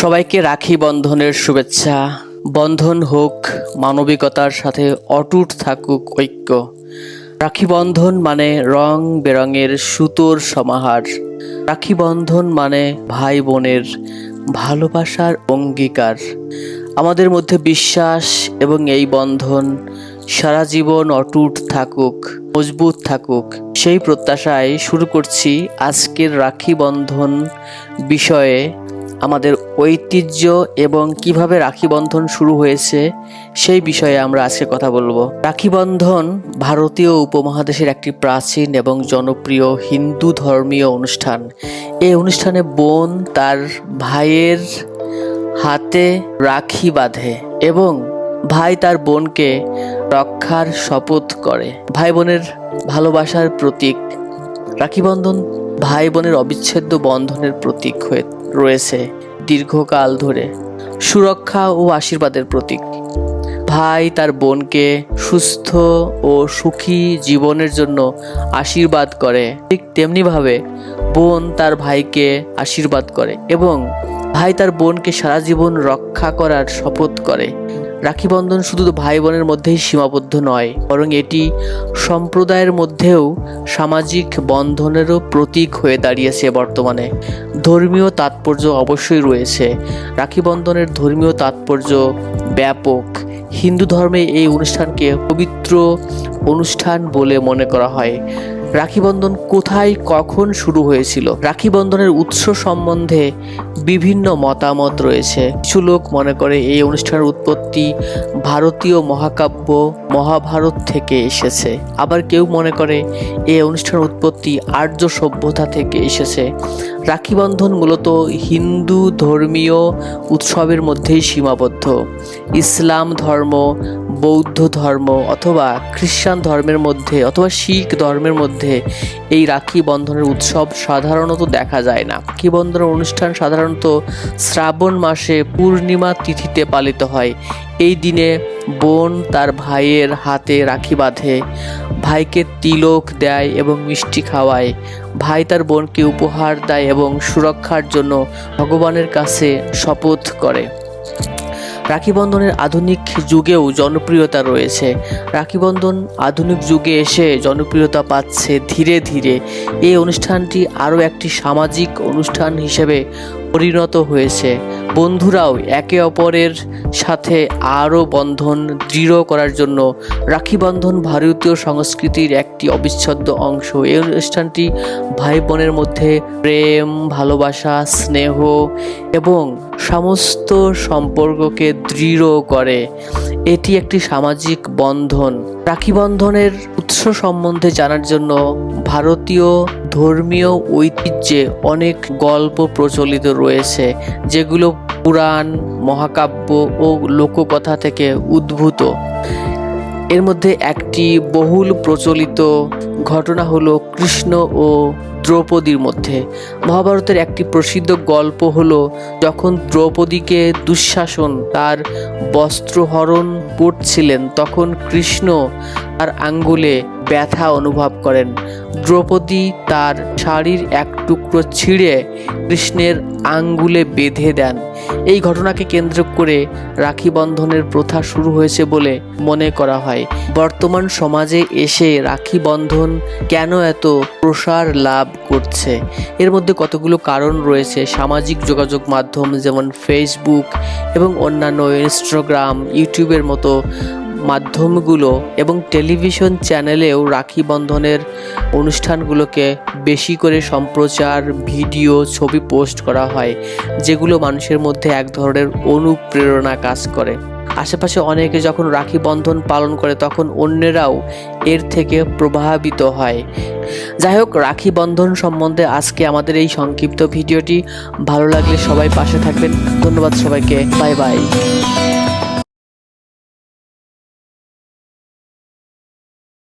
সবাইকে রাখি বন্ধনের শুভেচ্ছা। বন্ধন হোক, মানবিকতার সাথে অটুট থাকুক ঐক্য। রাখি বন্ধন মানে রং বেরঙের সুতোর সমাহার। রাখি বন্ধন মানে ভাই বোনের ভালোবাসার অঙ্গীকার। আমাদের মধ্যে বিশ্বাস এবং এই বন্ধন সারা জীবন অটুট থাকুক, মজবুত থাকুক। সেই প্রত্যাশায় শুরু করছি আজকের রাখি বন্ধন বিষয়ে আমাদের ঐতিহ্য এবং কীভাবে রাখি বন্ধন শুরু হয়েছে, সেই বিষয়ে আমরা আজকে কথা বলব। রাখি বন্ধন ভারতীয় উপমহাদেশের একটি প্রাচীন এবং জনপ্রিয় হিন্দু ধর্মীয় অনুষ্ঠান। এই অনুষ্ঠানে বোন তার ভাইয়ের হাতে রাখি বাঁধে এবং ভাই তার বোনকে রক্ষার শপথ করে। ভাই বোনের ভালোবাসার প্রতীক। রাখি বন্ধন ভাই বোনের অবিচ্ছেদ্য বন্ধনের প্রতীক হয়ে রয়েছে। দীর্ঘকাল ধরে সুরক্ষা ও আশীর্বাদের প্রতীক। ভাই তার বোনকে সুস্থ ও সুখী জীবনের জন্য আশীর্বাদ করে। ঠিক তেমনিভাবে বোন তার ভাইকে আশীর্বাদ করে এবং ভাই তার বোনকে সারা জীবন রক্ষা করার শপথ করে। রাখি বন্ধন শুধু ভাই বোনের মধ্যেই সীমাবদ্ধ নয়, বরং এটি সম্প্রদায়ের মধ্যেও সামাজিক বন্ধনেরও প্রতীক হয়ে দাঁড়িয়েছে বর্তমানে। ধর্মীয় তাৎপর্য অবশ্যই রয়েছে। রাখি বন্ধনের ধর্মীয় তাৎপর্য ব্যাপক। হিন্দু ধর্মে এই অনুষ্ঠানকে পবিত্র অনুষ্ঠান বলে মনে করা হয়। রাখি বন্ধন কোথায় কখন শুরু হয়েছিল? রাখিবন্ধনের উৎস সম্বন্ধে বিভিন্ন মতামত রয়েছে। কিছু লোক মনে করে এই অনুষ্ঠানের উৎপত্তি ভারতীয় মহাকাব্য, মহাভারত থেকে এসেছে। আবার কেউ মনে করে এই অনুষ্ঠানের উৎপত্তি আর্য সভ্যতা থেকে এসেছে। রাখিবন্ধন মূলত হিন্দু ধর্মীয় উৎসবের মধ্যেই সীমাবদ্ধ। ইসলাম ধর্ম বৌদ্ধ ধর্ম অথবা খ্রিস্টান ধর্মের মধ্যে অথবা শিখ ধর্মের মধ্যে এই রাখি বন্ধনের উৎসব সাধারণত দেখা যায় না। রাখি বন্ধনের অনুষ্ঠান সাধারণত শ্রাবণ মাসে পূর্ণিমা তিথিতে পালিত হয়। এই দিনে বোন তার ভাইয়ের হাতে রাখি বাঁধে, ভাইকে তিলক দেয় এবং মিষ্টি খাওয়ায়। ভাই তার বোনকে উপহার দেয় এবং সুরক্ষার জন্য ভগবানের কাছে শপথ করে। রাখি বন্ধনের আধুনিক যুগেও জনপ্রিয়তা রয়েছে। রাখিবন্ধন আধুনিক যুগে এসে জনপ্রিয়তা পাচ্ছে ধীরে ধীরে। এই অনুষ্ঠানটি আরও একটি সামাজিক অনুষ্ঠান হিসেবে পরিণত হয়েছে। বন্ধুরাও একে অপরের সাথে আরও বন্ধন দৃঢ় করার জন্য রাখি বন্ধন ভারতীয় সংস্কৃতির একটি অবিচ্ছেদ্য অংশ। এই অনুষ্ঠানটি ভাই বোনের মধ্যে প্রেম, ভালোবাসা, স্নেহ এবং সমস্ত সম্পর্ককে দৃঢ় করে। এটি একটি সামাজিক বন্ধন। রাখি বন্ধনের উৎস সম্বন্ধে জানার জন্য ভারতীয় ধর্মীয় ঐতিহ্যে অনেক গল্প প্রচলিত রয়েছে, যেগুলো পুরাণ, মহাকাব্য ও লোককথা থেকে উদ্ভূত। এর মধ্যে একটি বহুল প্রচলিত ঘটনা হলো কৃষ্ণ ও দ্রৌপদীর মধ্যে। মহাভারতের একটি প্রসিদ্ধ গল্প হলো যখন দ্রৌপদীকে দুঃশাসন তার বস্ত্রহরণ করছিলেন, তখন কৃষ্ণ তার আঙ্গুলে ব্যথা অনুভব করেন। দ্রৌপদী তার শাড়ির এক টুকরো ছিঁড়ে কৃষ্ণের আঙ্গুলে বেঁধে দেন। এই ঘটনাকে কেন্দ্র করে রাখি বন্ধনের প্রথা শুরু হয়েছে বলে মনে করা হয়। বর্তমান সমাজে এসে রাখি বন্ধন কেন এত প্রসার লাভ করছে? এর মধ্যে কতগুলো কারণ রয়েছে? সামাজিক যোগাযোগ মাধ্যম যেমন ফেসবুক এবং অন্যান্য ইনস্টাগ্রাম ইউটিউবের মতো মাধ্যমগুলো এবং টেলিভিশন চ্যানেলেও রাখি বন্ধনের অনুষ্ঠানগুলোকে বেশি করে সম্প্রচার, ভিডিও, ছবি পোস্ট করা হয়, যেগুলো মানুষের মধ্যে এক ধরনের অনুপ্রেরণা কাজ করে। আশেপাশে অনেকে যখন রাখি বন্ধন পালন করে, তখন অন্যেরাও এর থেকে প্রভাবিত হয়। যাই হোক, রাখি বন্ধন সম্বন্ধে আজকে আমাদের এই সংক্ষিপ্ত ভিডিওটি। ভালো লাগলে সবাই পাশে থাকবেন। ধন্যবাদ সবাইকে। Bye bye.